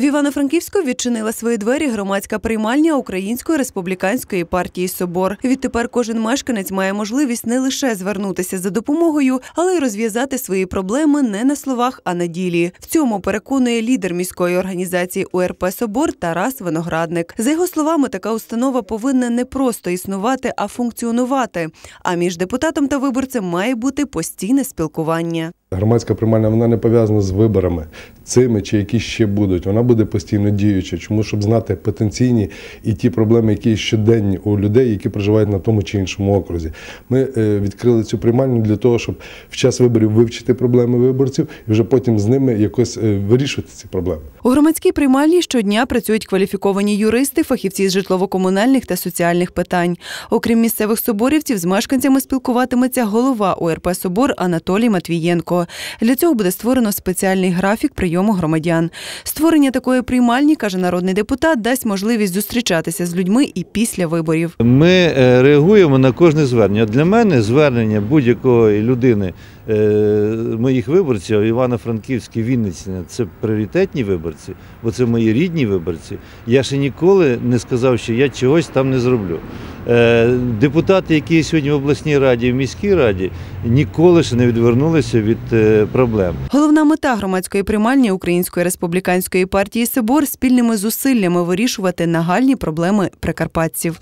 В Івано-Франківську відчинила свої двері громадська приймальня Української республіканської партії Собор. Відтепер кожен мешканець має можливість не лише звернутися за допомогою, але й розв'язати свої проблеми не на словах, а на ділі. В цьому переконує лідер міської організації УРП Собор Тарас Виноградник. За його словами, така установа повинна не просто існувати, а функціонувати. А між депутатом та виборцем має бути постійне спілкування. Громадська приймальня вона не пов'язана з виборами, цими чи які ще будуть. Вона буде постійно діюча, чому щоб знати потенційні і ті проблеми, які щоденні у людей, які проживають на тому чи іншому окрузі. Ми е, відкрили цю приймальню для того, щоб в час виборів вивчити проблеми виборців і вже потім з ними якось е, вирішувати ці проблеми. У громадській приймальні щодня працюють кваліфіковані юристи, фахівці з житлово-комунальних та соціальних питань. Окрім місцевих соборівців, з мешканцями спілкуватиметься голова УРП Собор Анатолій Матвієнко. Для цього буде створено спеціальний графік прийому громадян. Створення такої приймальні, каже народний депутат, дасть можливість зустрічатися з людьми і після виборів. Ми е, реагуємо на кожне звернення. Для мене звернення будь-якої людини, е, моїх виборців, Івано-Франківській, Вінниця, це пріоритетні виборці, бо це мої рідні виборці. Я ще ніколи не сказав, що я чогось там не зроблю. Е, Депутати, які сьогодні в обласній раді, в міській раді, ніколи ще не відвернулися від е, проблем. Головна мета громадської приймальні Української республіканської партії Собор спільними зусиллями вирішувати нагальні проблеми прикарпатців.